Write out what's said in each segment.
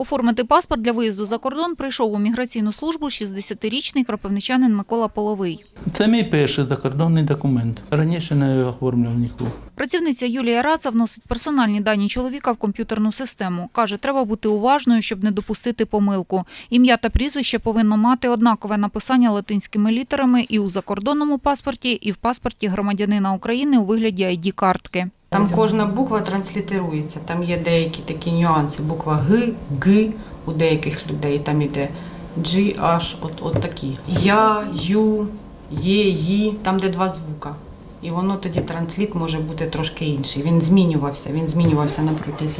Оформити паспорт для виїзду за кордон прийшов у міграційну службу 60-річний кропивничанин Микола Половий. Це мій перший закордонний документ. Раніше не оформлював нікого. Працівниця Юлія Раца вносить персональні дані чоловіка в комп'ютерну систему. Каже, треба бути уважною, щоб не допустити помилку. Ім'я та прізвище повинно мати однакове написання латинськими літерами і у закордонному паспорті, і в паспорті громадянина України у вигляді ID-картки. Там кожна буква транслітерується. Там є деякі такі нюанси. Буква Г, Г у деяких людей. Там іде G, H, от, от такі. Я, Ю, Є, Ї, там де два звука. І воно тоді трансліт може бути трошки інший. Він змінювався. Він змінювався на протязі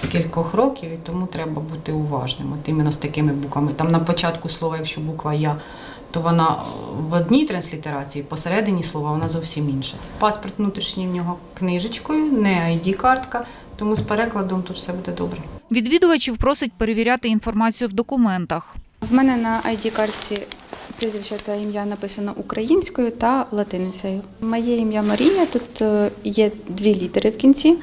скількох років, і тому треба бути уважним. От іменно з такими буквами. Там на початку слова, якщо буква Я, то вона в одній транслітерації, посередині слова вона зовсім інша. Паспорт внутрішній в нього книжечкою, не ID-картка, тому з перекладом тут все буде добре. Відвідувачів просить перевіряти інформацію в документах. В мене на ID-картці прізвище та ім'я написано українською та латиницею. Моє ім'я Марія, тут е, є дві літери в кінці.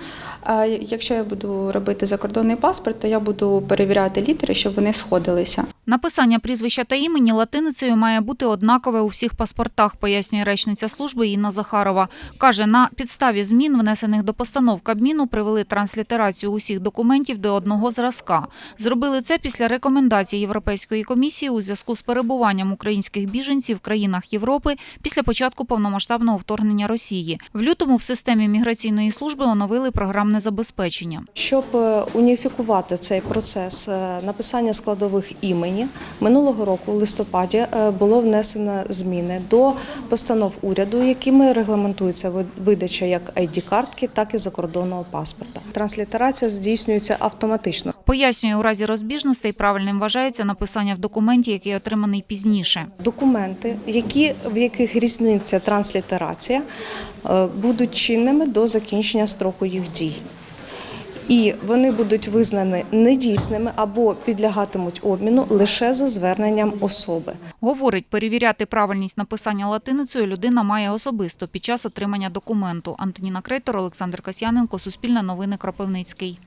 А якщо я буду робити закордонний паспорт, то я буду перевіряти літери, щоб вони сходилися. Написання прізвища та імені латиницею має бути однакове у всіх паспортах, пояснює речниця служби Інна Захарова. Каже, на підставі змін, внесених до постанов Кабміну, привели транслітерацію усіх документів до одного зразка. Зробили це після рекомендацій Європейської комісії у зв'язку з перебуванням українських біженців в країнах Європи після початку повномасштабного вторгнення Росії. В лютому в системі міграційної служби оновили програмне забезпечення. Щоб е, уніфікувати цей процес е, написання складових імені, минулого року у листопаді е, було внесено зміни до постанов уряду, якими регламентується видача як ID-картки, так і закордонного паспорта. Транслітерація здійснюється автоматично. Пояснює, у разі розбіжностей правильним вважається написання в документі, який отриманий пізніше. Документи, які, в яких різниця транслітерація, будуть чинними до закінчення строку їх дій. І вони будуть визнані недійсними або підлягатимуть обміну лише за зверненням особи. Говорить, перевіряти правильність написання латиницею людина має особисто під час отримання документу. Антоніна Крейтор, Олександр Касьяненко, Суспільне новини Кропивницький.